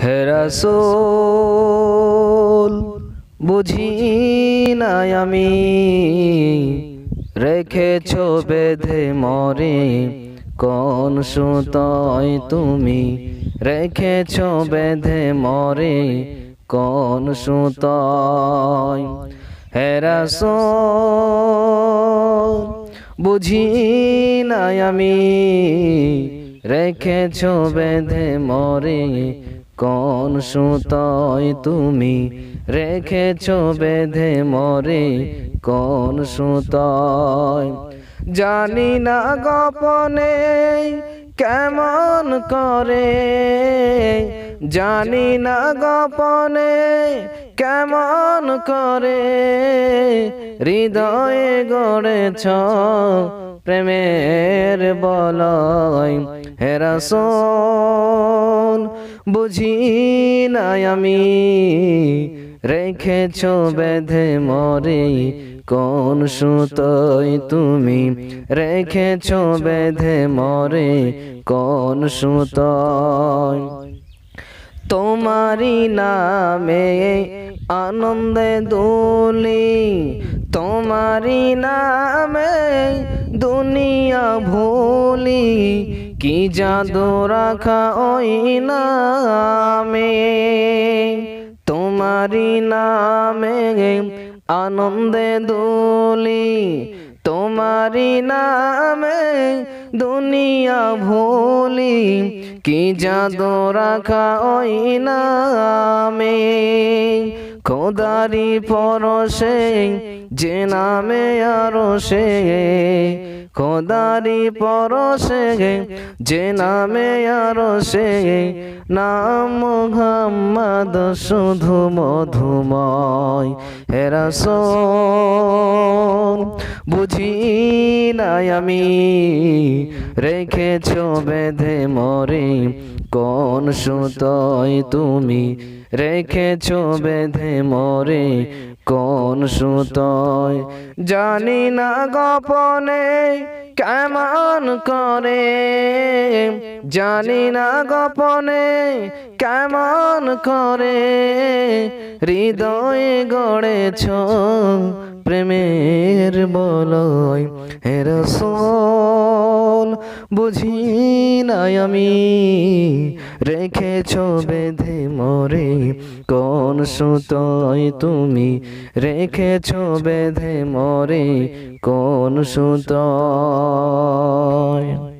হেরাসোল বুঝি নাই আমি রেখেছ বেঁধে মরে। কোন সুতোয় তুমি রেখেছ বেঁধে মরে? কোন সুতোয়? হেরাসোল বুঝি নাই আমি রেখেছ বেঁধে মরে। কোন সুতোয় তুমি রেখেছ বেঁধে মরে? কোন সুতোয়? জানি না গোপনে কেমন করে। জানি না গোপনে কেমন করে। হৃদয়ে গড়েছ প্রেমের বলয় হেরাসন বুঝি আমি। রেখেছ বেঁধে মরে, কোন সুতোয় তুমি? রেখেছ বেঁধে মরে, কোন সুতোয় তোমারি নামে আনন্দে দোলি তোমারি নামে দুনিয়া ভুলি। কি জাদু রাখা ওই নামে? তোমারি নামে আনন্দে দোলি তোমারি নামে দুনিয়া ভুলি। কি জাদু রাখা ওই নামে? খোদারি পরশে যে নামে আরও সে খোদারি পরশে যে নামে সে নাম মোহাম্মদ শুধু মধুময় হেরাসন বুঝি নাই আমি রেখেছ বেঁধে মরে। কোন সুতোয় তুমি রেখেছ বেঁধে মরে? কোন সুতোয় জানি না গোপনে কেমন করে। জানি না গোপনে কেমন করে। হৃদয়ে গড়েছ প্রেমের বলয়। হেরসল বুঝি নাই আমি রেখেছ বেঁধে মরে। কোন সুতোয় তুমি রেখেছ বেঁধে মরে? কোন সুতোয়?